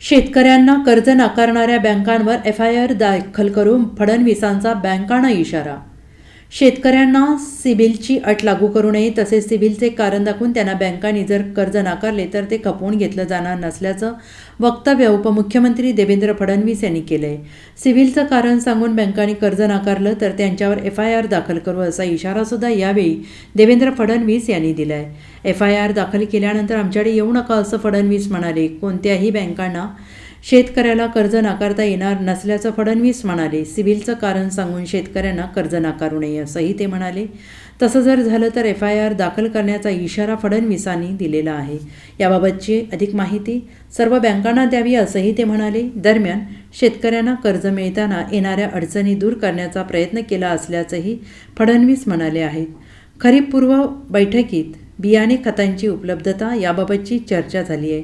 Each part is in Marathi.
शेतकऱ्यांना कर्ज नाकारणाऱ्या बँकांवर एफ आय आर दाखल करून फडणवीसांचा बँकांना इशारा शेतकऱ्यांना सिबिलची अट लागू करू नये तसेच सिबिलचे कारण दाखवून त्यांना बँकांनी जर कर्ज नाकारले तर ते खपवून घेतलं जाणार नसल्याचं वक्तव्य उपमुख्यमंत्री देवेंद्र फडणवीस यांनी केलं आहे सिबिलचं कारण सांगून बँकांनी कर्ज नाकारलं तर त्यांच्यावर एफ आय आर दाखल करू असा इशारासुद्धा यावेळी देवेंद्र फडणवीस यांनी दिला आहे एफ आय आर दाखल केल्यानंतर आमच्याकडे येऊ नका असं फडणवीस म्हणाले. कोणत्याही बँकांना शेतकऱ्याला कर्ज नाकारता येणार नसल्याचं फडणवीस म्हणाले. सिव्हिलचं कारण सांगून शेतकऱ्यांना कर्ज नाकारू नये असंही ते म्हणाले. तसं जर झालं तर एफ आय आर दाखल करण्याचा इशारा फडणवीसांनी दिलेला आहे. याबाबतची अधिक माहिती सर्व बँकांना द्यावी असंही ते म्हणाले. दरम्यान शेतकऱ्यांना कर्ज मिळताना येणाऱ्या अडचणी दूर करण्याचा प्रयत्न केला असल्याचंही फडणवीस म्हणाले आहेत. खरीपपूर्व बैठकीत बियाणे खतांची उपलब्धता याबाबतची चर्चा झाली आहे.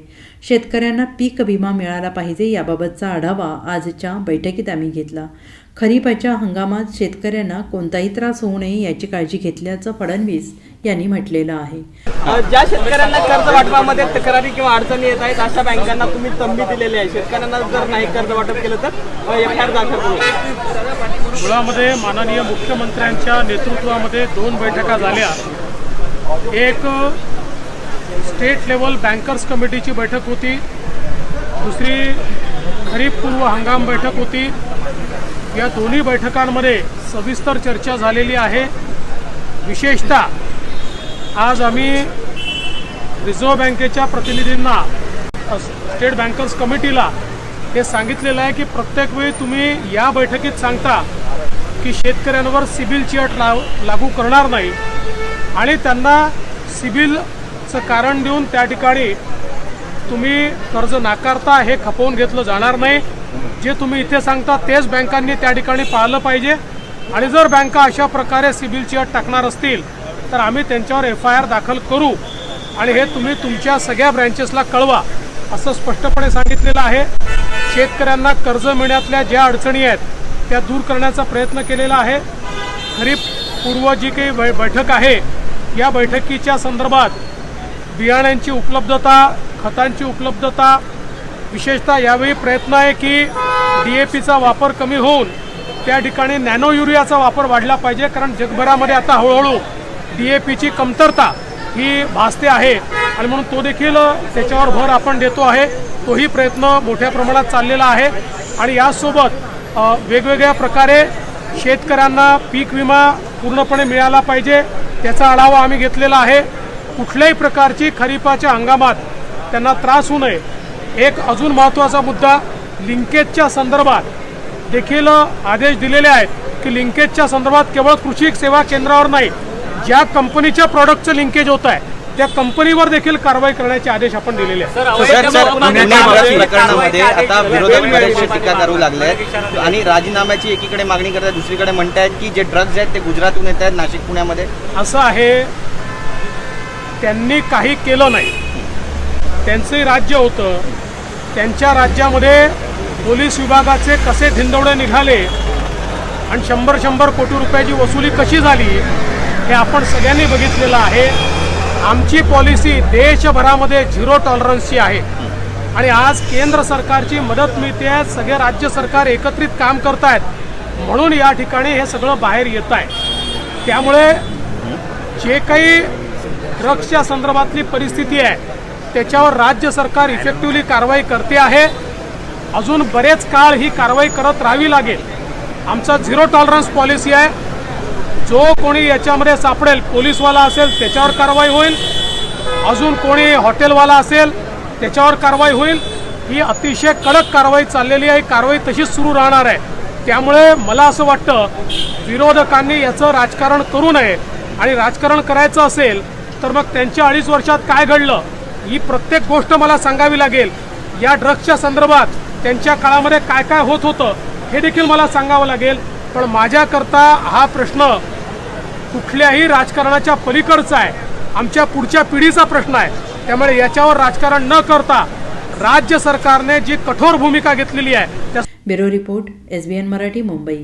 शेतकऱ्यांना पीक विमा मिळाला पाहिजे याबाबतचा आढावा आजच्या बैठकीत आम्ही घेतला. खरीपाच्या हंगामात शेतकऱ्यांना कोणताही त्रास होऊ नये याची काळजी घेतल्याचं फडणवीस यांनी म्हटलेलं आहे. ज्या शेतकऱ्यांना कर्ज वाटपामध्ये तक्रारी किंवा अडचणी येत आहेत अशा बँकांना तुम्ही तंबी दिलेली आहे. शेतकऱ्यांना जर नाही कर्ज वाटप केलं तर एफ आय आर दाखल मुळामध्ये माननीय मुख्यमंत्र्यांच्या नेतृत्वामध्ये दोन बैठका झाल्या. एक स्टेट लेवल बँकर्स कमिटीची बैठक होती. दुसरी खरीप पूर्व हंगाम बैठक होती. या दोन्ही बैठकांमध्ये सविस्तर चर्चा झालेली आहे. विशेषतः आज आम्ही रिझर्व्ह बँकेच्या प्रतिनिधींना स्टेट बँकर्स कमिटीला हे सांगितलेलं आहे की प्रत्येक वेळी तुम्ही या बैठकीत सांगता की शेतकऱ्यांवर सिबिलची अट लाव लागू करणार नाही. आणि त्यांना सिबिलचं कारण देऊन त्या ठिकाणी तुम्ही कर्ज नाकारता हे खपवून घेतलं जाणार नाही. जे तुम्ही इथे सांगता तेच बँकांनी त्या ठिकाणी पाळलं पाहिजे. आणि जर बँका अशा प्रकारे सिबिलची अट टाकणार असतील तर आम्ही त्यांच्यावर एफ आय आर दाखल करू. आणि हे तुम्ही तुमच्या सगळ्या ब्रँचेसला कळवा असं स्पष्टपणे सांगितलेलं आहे. शेतकऱ्यांना कर्ज मिळण्यातल्या ज्या अडचणी आहेत त्या दूर करण्याचा प्रयत्न केलेला आहे. खरीप पूर्व जी काही बैठक आहे या बैठकीच्या संदर्भात बियाण्यांची उपलब्धता खतांची उपलब्धता विशेषतः यावेळी प्रयत्न आहे की डी ए पीचा वापर कमी होऊन त्या ठिकाणी नॅनो युरियाचा वापर वाढला पाहिजे कारण जगभरामध्ये आता हळूहळू डी ए पीची कमतरता ही भासते आहे. आणि म्हणून तो देखील त्याच्यावर भर आपण देतो आहे. तोही प्रयत्न मोठ्या प्रमाणात चाललेला आहे. आणि यासोबत वेगवेगळ्या प्रकारे शेतकऱ्यांना पीक विमा पूर्णपणे मिळाला पाहिजे. त्याचा आढावा आम्ही घेतलेला आहे. कुठल्याही प्रकारची खरीपाच्या हंगामात त्यांना त्रास होऊ नये. एक अजून महत्त्वाचा मुद्दा लिंकेजच्या संदर्भात देखील आदेश दिलेले आहेत की लिंकेजच्या संदर्भात केवळ कृषी सेवा केंद्रावर नाही ज्या कंपनीच्या प्रॉडक्टचं लिंकेज होत आहे त्या कंपनीवर देखील कारवाई करण्याचे आदेश आपण दिलेले प्रकरणामध्ये आता विरोधक बरेचसे टीका करू लागले आहेत. आणि राजीनाम्याची एकीकडे मागणी करतात दुसरीकडे म्हणतायत की जे ड्रग्ज आहेत ते गुजरातहून येत आहेत नाशिक पुण्यामध्ये. असं आहे त्यांनी काही केलं नाही. त्यांचंही राज्य होतं. त्यांच्या राज्यामध्ये पोलीस विभागाचे कसे धिंदवडे निघाले आणि शंभर शंभर कोटी रुपयाची वसुली कशी झाली हे आपण सगळ्यांनी बघितलेलं आहे. आमची पॉलिसी देशभरामध्ये झिरो टॉलरन्सची आहे. आणि आज केंद्र सरकारची मदत मिळते आहे सगळे राज्य सरकार एकत्रित काम करत आहेत म्हणून या ठिकाणी हे सगळं बाहेर येत आहे त्यामुळे जे काही ड्रग्सच्या संदर्भातली परिस्थिती आहे त्याच्यावर राज्य सरकार इफेक्टिव्हली कारवाई करते आहे. अजून बरेच काळ ही कारवाई करत राहावी लागेल. आमचा झिरो टॉलरन्स पॉलिसी आहे. जो कोणी याच्यामध्ये सापडेल पोलीसवाला असेल त्याच्यावर कारवाई होईल. अजून कोणी हॉटेलवाला असेल त्याच्यावर कारवाई होईल. ही अतिशय कडक कारवाई चाललेली आहे. कारवाई तशीच सुरू राहणार आहे. त्यामुळे मला असं वाटतं विरोधकांनी याचं राजकारण करू नये. आणि राजकारण करायचं असेल तर मग त्यांच्या अडीच वर्षात काय घडलं ही प्रत्येक गोष्ट मला सांगावी लागेल. या ड्रग्सच्या संदर्भात त्यांच्या काळामध्ये काय काय होत होतं हे देखील मला सांगावं लागेल. पण माझ्याकरता हा प्रश्न कुठल्याही राजकारणाच्या पलीकडचा आहे. आमच्या पुढच्या पिढीचा प्रश्न आहे. त्यामुळे याच्यावर राजकारण न करता राज्य सरकारने जी कठोर भूमिका घेतलेली आहे त्या bureau report S B N Marathi Mumbai.